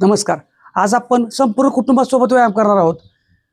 नमस्कार. आज आपण संपूर्ण कुटुंबासोबत व्यायाम करणार आहोत.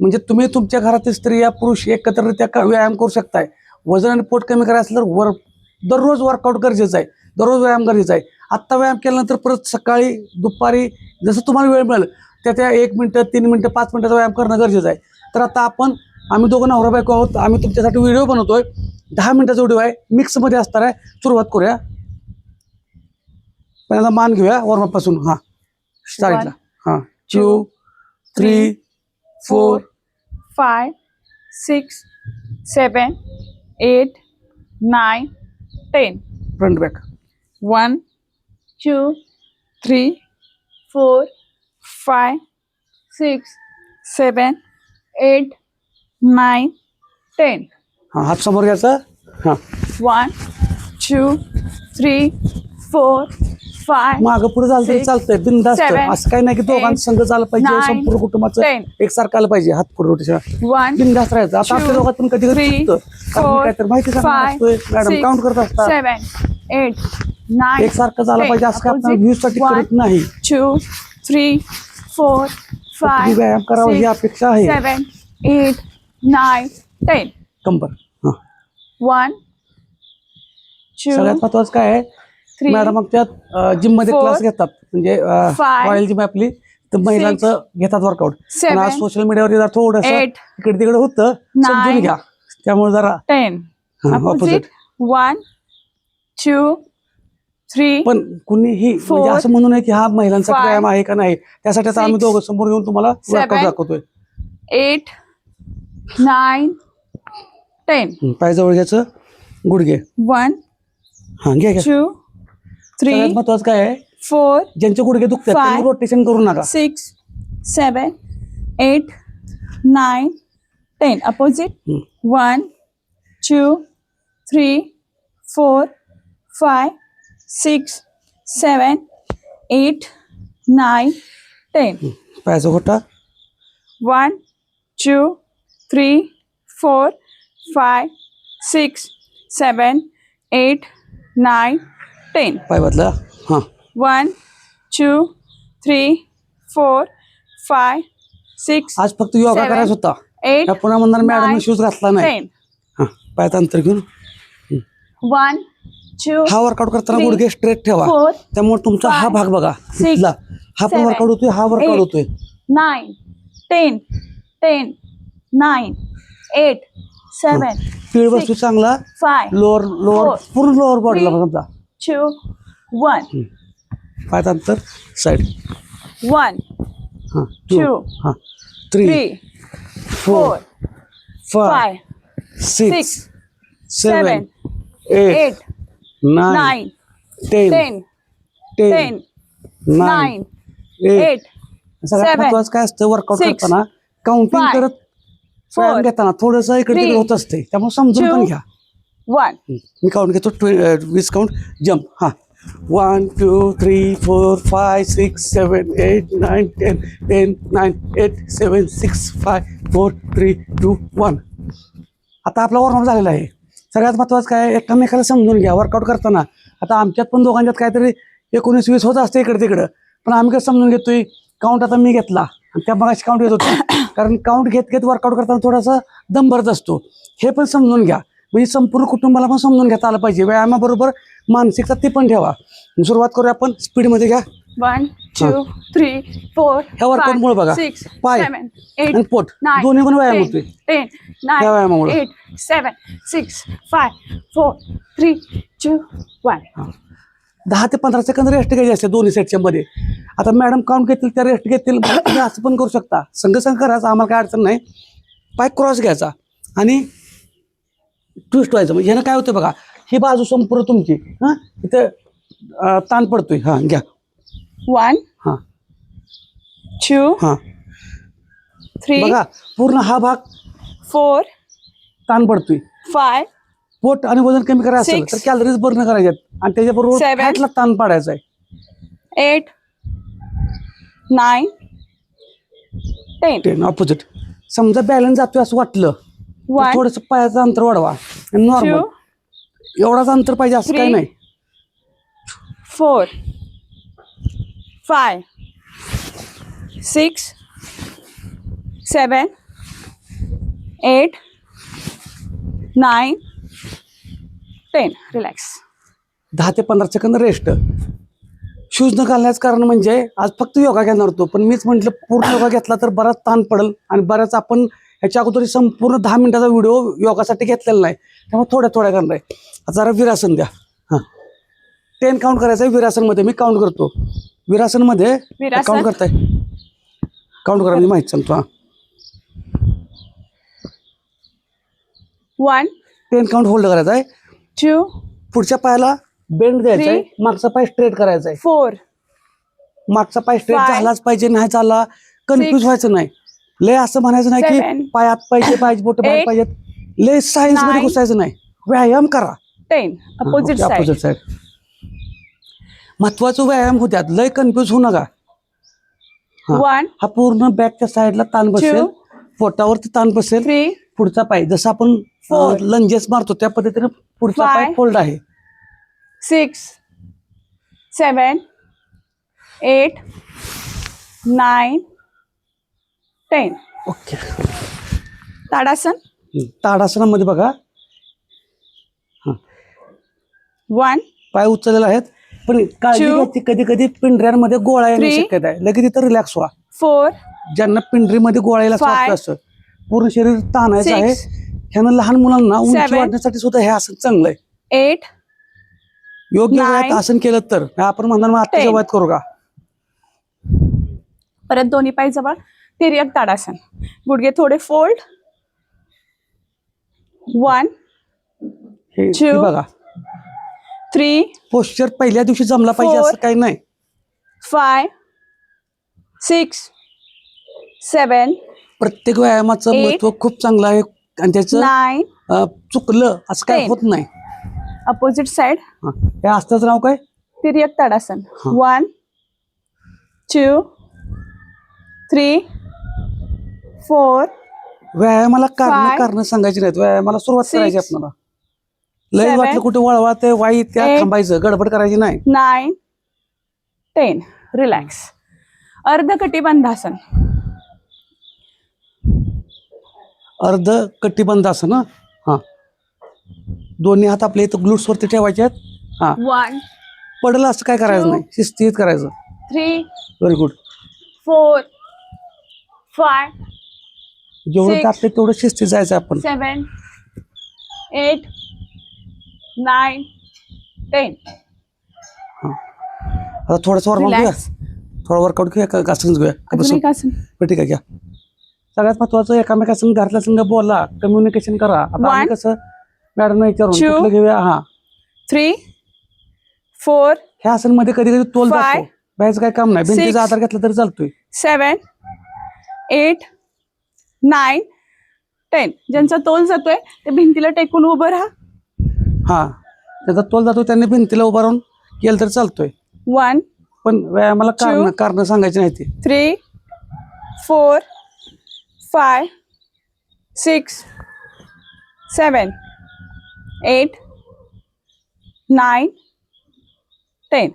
म्हणजे तुम्ही तुमच्या घरातील स्त्रिया पुरुष एकत्ररित्या क- व्यायाम करू शकताय? वजन आणि पोट कमी करायचं असलं तर वर दररोज वर्कआउट गरजेचं आहे. दररोज व्यायाम गरजेचा आहे. आत्ता व्यायाम केल्यानंतर परत सकाळी दुपारी जसं तुम्हाला वेळ मिळेल त्या त्या एक मिनटं तीन मिनटं पाच मिनटाचा व्यायाम करणं गरजेचं आहे. तर आता आपण आम्ही दोघं नवरा बायको आहोत. आम्ही तुमच्यासाठी व्हिडिओ बनवतोय. दहा मिनटाचा व्हिडिओ आहे. मिक्समध्ये असणार आहे. सुरुवात करूया. पहिल्यांदा मान घेऊया. वॉर्मअपपासून हां. स्टार्टला हां two three four five, six, seven, eight, nine, ten. Front back One, two, three, four, five, six, seven, eight, nine, ten. हां हात समोर घ्यायचा हां One, two, three, four, five, मागं पुढे झालं तरी चालतंय. बिंदास्त असं काही नाही की दोघांचं संघ झालं पाहिजे संपूर्ण कुटुंबाचं. एकसारखं आलं पाहिजे हात पुढे रोटेशन. बिंदास्त राहायचं. आता आपल्या दोघात पण कधी कधी three, चुकतं. कारण four, काय तर माहिती असतोय. मॅडम काउंट करत असतात. eight, nine, एकसारखं झालं. पाहिजे असं काय आपण. व्ह्यूजसाठी करत नाही. three, four, तुम्ही five, व्यायाम करावा ही अपेक्षा आहे. seven, eight, nine, ten. कंबर. हां. One, सगळ्यात महत्वाचं काय आहे? मॅडम आमच्या जिममध्ये क्लास घेतात. म्हणजे रॉयल जिम आपली. तर महिलांचं घेतात वर्कआउट पण आज सोशल मीडियावर जरा थोडस इकडे तिकडे होतं समजून घ्या. त्यामुळे जरा ten. Opposite. One, two, three, पण कुणीही म्हणजे असं म्हणू नये की हा five, व्यायाम आहे का नाही त्यासाठी आता आम्ही दोघं समोर येऊन तुम्हाला वर्कआउट दाखवतोय. eight, nine, ten. हं, पाय जवळ घ्यायचं. गुडघे. One, हा घ्या घ्या. Two, सगळ्यात three, महत्वाचं काय आहे four, ज्यांचे गुडघे दुखतात Five, त्यांनी रोटेशन करू नका six, seven, eight, nine, ten. Opposite. हं. One, two, three, four, five, six, seven, eight, nine, ten. पायाचा घोटा One, two, three, four, five, six, seven, eight, nine, ten. पाय बदला. हा. One, two, three, four, five, six, आज फक्त योगा करायचा होता. त्या पुन्हा म्हणणार मॅडम शूज घातला नाही. ten. हा. पायात अंतर घेऊन. One, two, हा वर्कआउट करताना three, गुडघे स्ट्रेट ठेवा. त्यामुळे तुमचा हा five, भाग बघा. six, इथला हा पण seven, वर्कआउट होतोय हा वर्कआउट eight, होतोय. nine, ten, ten, nine, eight, seven, पीळ six, चांगला. five, लोअर लोअर Four, पूर्ण लोअर बॉडीला three, समजा two, one. पायात अंतर साईड One, हा टू Two, हा. Three three, four four, five five, six six, seven seven, eight eight, nine nine, ten ten, ten ten, nine nine, eight eight, सगळ्यात seven, महत्वाचं काय असतं? वर्कआउट six, करताना counting five, करत व्यायाम four, घेताना थोडस इकडे तिकडे three, होत असते. त्यामुळे समजून पण two, घ्या. One. मी काउंट घेतो ट्वे वीस काउंट जम्प हां. One two three four five six seven eight nine ten ten nine eight seven six five four three two one आता आपला वॉर्मअप झालेला आहे. सगळ्यात महत्त्वाचं काय एकमेकाला समजून घ्या वर्कआउट करताना. आता आमच्यात पण दोघांच्यात काहीतरी एकोणीस वीस होत असते इकडे तिकडं पण आम्ही कसं समजून घेतोय? काउंट आता मी घेतला. आणि त्या मगाशी काउंट घेत होतो. कारण काउंट घेत घेत वर्कआउट करताना थोडासा दम भरत असतो. हे पण समजून घ्या. म्हणजे संपूर्ण कुटुंबाला पण समजून घेता आलं पाहिजे. व्यायामाबरोबर मानसिकता ती पण ठेवा. सुरुवात करूया आपण. स्पीडमध्ये घ्या. One, two, three, four, ह्या बघा. पाय आणि पोट. दोन्ही पण व्यायाम होतोय. nine, व्यायामामुळे. eight, seven, six, five, four, three, two, one. दहा ते पंधरा सेकंद रेस्ट घ्यायची असते दोन्ही सेटच्या मध्ये. आता मॅडम काउंट घेतील त्या रेस्ट घेतील. असं पण करू शकता. संघ संघ करायचं आम्हाला काय अडचण नाही. पाय क्रॉस घ्यायचा. आणि ट्विस्ट व्हायचं. म्हणजे ह्यानं काय होतं बघा ही बाजू संपूर्ण तुमची हां? इथं अं, ताण पडतोय. हां घ्या. One, हां. Two, हां. Three, बघा पूर्ण हा भाग four, ताण पडतोय. Five, पोट आणि वजन कमी करायचं असेल Six. तर कॅलरीज बर्न करायच्यात. आणि त्याच्याबरोबर Seven. फॅटला ताण पाडायचा आहे. Eight, nine, ten. Ten opposite समजा बॅलन्स जातोय असं वाटलं थोडस पायाचं अंतर वाढवा. नॉर्मल एवढाच अंतर पाहिजे असं काही Three. नाही. Four, five, six seven eight nine ten relax दहा ते पंधरा सेकंद रेस्ट शूज न घालण्याचं कारण म्हणजे आज फक्त योगा घेणार होतो पण मीच म्हटलं पूर्ण योगा घेतला तर बराच ताण पडेल आणि बऱ्याच आपण ह्याच्या अगोदर संपूर्ण दहा मिनिटाचा व्हिडिओ योगासाठी घेतलेला नाही. त्यामुळे थोड्या थोड्या करणार आहे. आता जरा विरासन द्या. हां. टेन काउंट करायचं आहे विरासनमध्ये. मी काउंट करतो. विरासनमध्ये विरासन? काउंट करताय. काउंट करा मी माहीत सांगतो हां. वन टेन काउंट होल्ड करायचा आहे टू पुढच्या पायाला बेंड द्यायचा आहे मागचा पाय स्ट्रेट करायचा आहे फोर मागचा पाय स्ट्रेट. झालाच पाहिजे नाही झाला कन्फ्युज. व्हायचं नाही. लय असं म्हणायचं नाही Seven. की पाय आत पाहिजे पाहिजे बोट बाहेर Eight. पाहिजेत. लय सायन्समध्ये Nine. घुसायचं नाही. व्यायाम करा. Ten opposite side opposite side महत्वाचं व्यायाम होत्यात लय कन्फ्युज होऊ नका. हा. वन हा पूर्ण बॅकच्या साईडला ताण बसेल. पोटावरती ताण बसेल. थ्री पुढचा पाय. जसं आपण. लंजेस मारतो त्या पद्धतीने पुढचा पाय Five. फोल्ड आहे. Six seven eight nine ten okay Tadasana? ताडासनामध्ये बघा. वन पाय उचललेले आहेत पण काळजी Two. घ्यायची. कधी कधी पिंढऱ्यांमध्ये गोळा येण्याची Three. शक्यता आहे. लगेच तिथं रिलॅक्स व्हा. फोर ज्यांना पिंढरीमध्ये गोळा यायला Five. लागतं असं पूर्ण शरीर ताणायचं आहे. सिक्स ह्यानं लहान मुलांना उंची Seven. वाढण्यासाठी सुद्धा हे आसन चांगलं आहे. एट योग्य Nine. वयात आसन केलं तर. आपण म्हणणार मग आत्ताच्या Ten. वयात करू का? परत दोन्ही पाय जवळ. तिर्यक ताडासन गुडघे थोडे फोल्ड वन हे Two. हे बघा थ्री पोश्चर पहिल्या दिवशी जमला पाहिजे Four. असं काही नाही फाय सिक्स सेवन प्रत्येक व्यायामाचं Eight. महत्त्व खूप चांगलं आहे आणि त्याचं नाईन अं, चुकलं असं काही Ten. होत नाही अपोजिट साइड हा. हे असताच नाव काय तिर्यक ताडासन हा. वन टू थ्री फोर व्यायामाला कारण Five. कारण सांगायची नाहीत व्यायामाला सुरुवात Six. करायची आपल्याला लय Seven. वाटलं कुठे वळवा ते वाईट त्या Eight. थांबायचं गडबड करायची नाही नाईन टेन रिलॅक्स अर्ध कटिबंधासन अर्ध कटिबंध असं ना हा दोन्ही हात आपल्या इथं ग्लुट्स वरती ठेवायचे आहेत हा वन पडलं असं काय करायचं. नाही शिस्तीत करायचं three very good four five जेवढं Six. तेवढं शिस्तीत जायचं आपण. सेवन एट नाईन टेन आता थोडंसं वर्कआउट घेऊया. रिलॅक्स थोडं वर्कआउट घेऊया का घासूनच घेऊया? का अजून बसून एक आसन बरं, ठीक आहे घ्या. सगळ्यात महत्वाचं एकामेकासंग घरातल्या संघ बोला. कम्युनिकेशन करा. आता आम्ही One. कसं मॅडम विचारून Two. कुठलं घेऊया? हा. थ्री फोर ह्या आसनमध्ये कधी कधी तोल Five. जातो. बाहेरचं काय काम नाही. भिंतीचा Six. आधार घेतला तरी चालतोय. Seven eight nine ten. ज्यांचा तोल जातोय ते भिंतीला टेकून उभं राहा. हा. त्याचा तोल जातो त्यांनी भिंतीला उभा राहून केलं तर चालतोय. वन पण व्यायामाला कारण Two. कारण सांगायची नाही ती. Three four five six seven eight nine ten.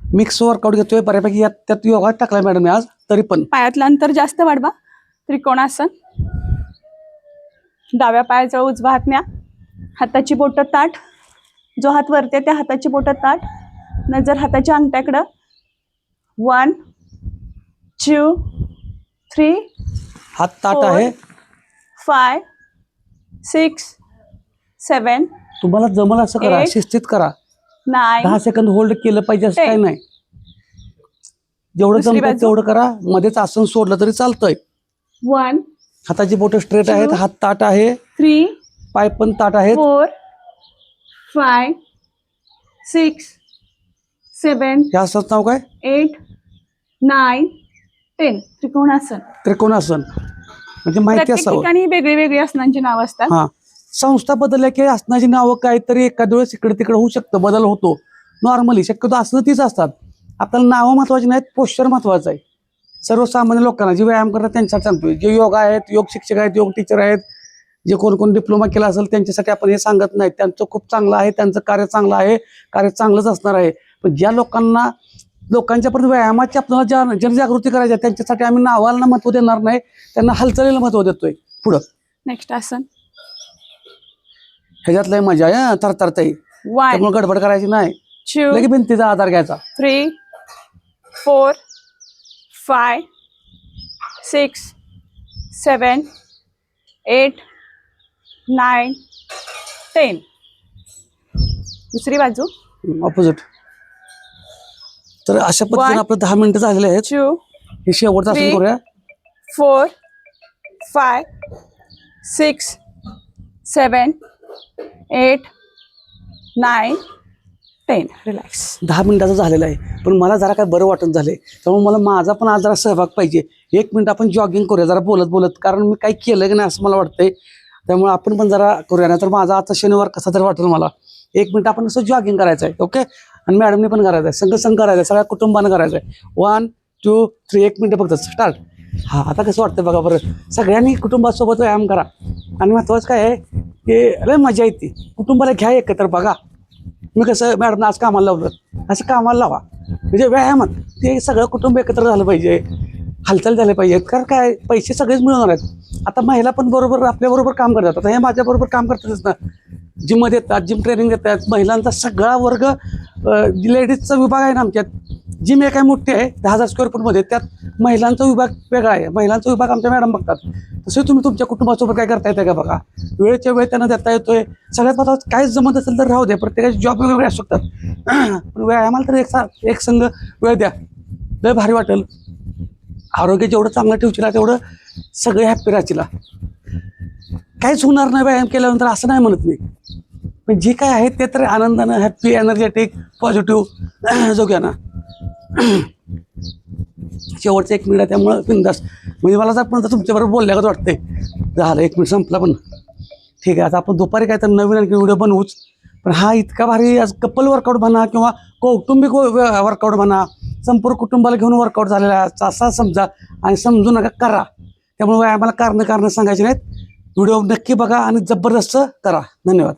Mix workout घेतोय बऱ्यापैकी यात त्यात योगा टाकलाय मॅडम आज. तरी पण. पायातलं अंतर जास्त वाढवा. त्रिकोणासन. डाव्या पायाजवळ उजवा हात न्या. हाताची बोटं ताट. जो हात वरते त्या हाताची बोटं ताट. नजर हाताच्या अंगठ्याकडं. वन टू थ्री हात ताट. आहे. फाय सिक्स सेवन तुम्हाला जमल असं करा. शिस्तीत करा. नाईन दहा सेकंद होल्ड केलं पाहिजे असं. काही नाही. जेवढं जमतं. तेवढं करा मध्येच आसन सोडलं तरी चालतंय. वन हाताची बोटं स्ट्रेट आहेत. हात ताट आहे. थ्री पाय पण ताट आहेत. फोर फाय सिक्स सेवन हे आसनाचं नाव काय? Eight nine ten Trikonasana. Trikonasana. म्हणजे माहिती असावं. ठिकाणी वेगळी वेगळी आसनांची नाव असतात. हा. संस्था बदलल्या की आसनाची नावं काहीतरी एखाद्या वेळेस इकडे तिकडे होऊ शकतं बदल होतो. नॉर्मली शक्यतो आसनं तीच असतात. आपल्याला नावं महत्वाची नाहीत पोश्चर महत्वाचं आहे. सर्वसामान्य लोकांना जे व्यायाम करतात त्यांच्यासाठी सांगतोय जे योगा आहेत योग शिक्षक आहेत योग टीचर आहेत जे कोण कोण डिप्लोमा केला असेल त्यांच्यासाठी आपण हे सांगत नाही. त्यांचं खूप चांगलं आहे त्यांचं कार्य चांगलं आहे कार्य चांगलंच असणार आहे. पण ज्या लोकांना लोकांच्यापर्यंत व्यायामाची आपल्याला जन जनजागृती करायची आहे. त्यांच्यासाठी आम्ही नावाला महत्त्व देणार नाही. त्यांना हालचालीला महत्त्व देतोय. पुढं. नेक्स्ट आसन ह्याच्यात लय मजा आहे थरथरताई. त्यामुळे गडबड करायची नाही. लगे भिंतीचा आधार घ्यायचा. three, four, five, six, seven, eight, nine, ten. दुसरी बाजू ऑपोजिट तर अशा पद्धतीने. आपलं दहा मिनिटं झालेले आहेत टू हे शेवटचं Three. करूया four five six seven eight nine ten relax दहा मिनिटाचं झालेलं आहे पण मला जरा काय बरं वाटत झालंय. त्यामुळे मला माझा पण आज जरा सहभाग पाहिजे. एक मिनिट आपण जॉगिंग करूया जरा बोलत बोलत कारण मी काही केलं की नाही असं मला वाटतंय. त्यामुळे आपण पण जरा करूया नाही तर माझा आजचा शनिवार कसा तरी वाटेल मला. एक मिनिट आपण असं जॉगिंग करायचं आहे ओके आणि मॅडमने पण करायचं आहे संघ संघ करायचं आहे सगळ्या कुटुंबानं करायचं आहे वन टू थ्री एक मिनिटं फक्त स्टार्ट हा आता कसं वाटतं बघा बरं. सगळ्यांनी कुटुंबासोबत व्यायाम करा. आणि महत्त्वाचं काय आहे की लय मजा येते. कुटुंबाला घ्या एकत्र बघा. मी कसं मॅडम आज कामाला लावलं? असं कामाला लावा. म्हणजे व्यायामात ते सगळं कुटुंब एकत्र झालं पाहिजे. हालचाल झाले पाहिजेत कारण काय? पैसे सगळेच मिळवणार आहेत. आता महिला पण बरोबर आपल्याबरोबर काम करतात. आता हे माझ्याबरोबर काम करतातच ना. जिममध्ये येतात जिम ट्रेनिंग देतात. महिलांचा सगळा वर्ग लेडीजचा विभाग आहे ना आमच्यात. जिम एक आहे मोठी आहे दहा हजार स्क्वेअर फूटमध्ये त्यात महिलांचा विभाग वेगळा आहे. महिलांचा विभाग आमच्या मॅडम बघतात. तसे तुम्ही तुमच्या कुटुंबासोबत काय करता येतं का बघा. वेळेच्या वेळ त्यांना देता येतोय. सगळ्यात महत्वाचं काय जमत असेल तर राहू द्या. प्रत्येकाचे जॉब वेगवेगळे असू शकतात. पण व्यायामाला तर एक सा एक संघ वेळ द्या. लय भारी वाटेल. आरोग्य जेवढं चांगलं ठेवशील तेवढं सगळे हॅप्पी राहतील काहीच होणार नाही व्यायाम केल्यानंतर असं नाही म्हणत मी. पण जे काय आहे ते तर आनंदानं हॅप्पी एनर्जेटिक पॉझिटिव्ह जोग्यानं शेवटचं एक मिनिट आहे त्यामुळं बिंदास. म्हणजे मला पण तुमच्याबरोबर बोलल्यागत वाटतंय. झालं एक मिनिट संपला पण. ठीक आहे आता आपण दुपारी काय तर नवीन आणखी व्हिडिओ बनवूच. पण हा इतका भारी आज कपल वर्कआउट म्हणा किंवा कौटुंबिक वर्कआउट म्हणा संपूर्ण कुटुंबाला घेऊन वर्कआउट झालेला आहे. असा समजा आणि समजू नका करा. त्यामुळे आम्हाला कारणं कारणं सांगायची नाहीत. व्हिडिओ नक्की बघा आणि जबरदस्त करा. धन्यवाद.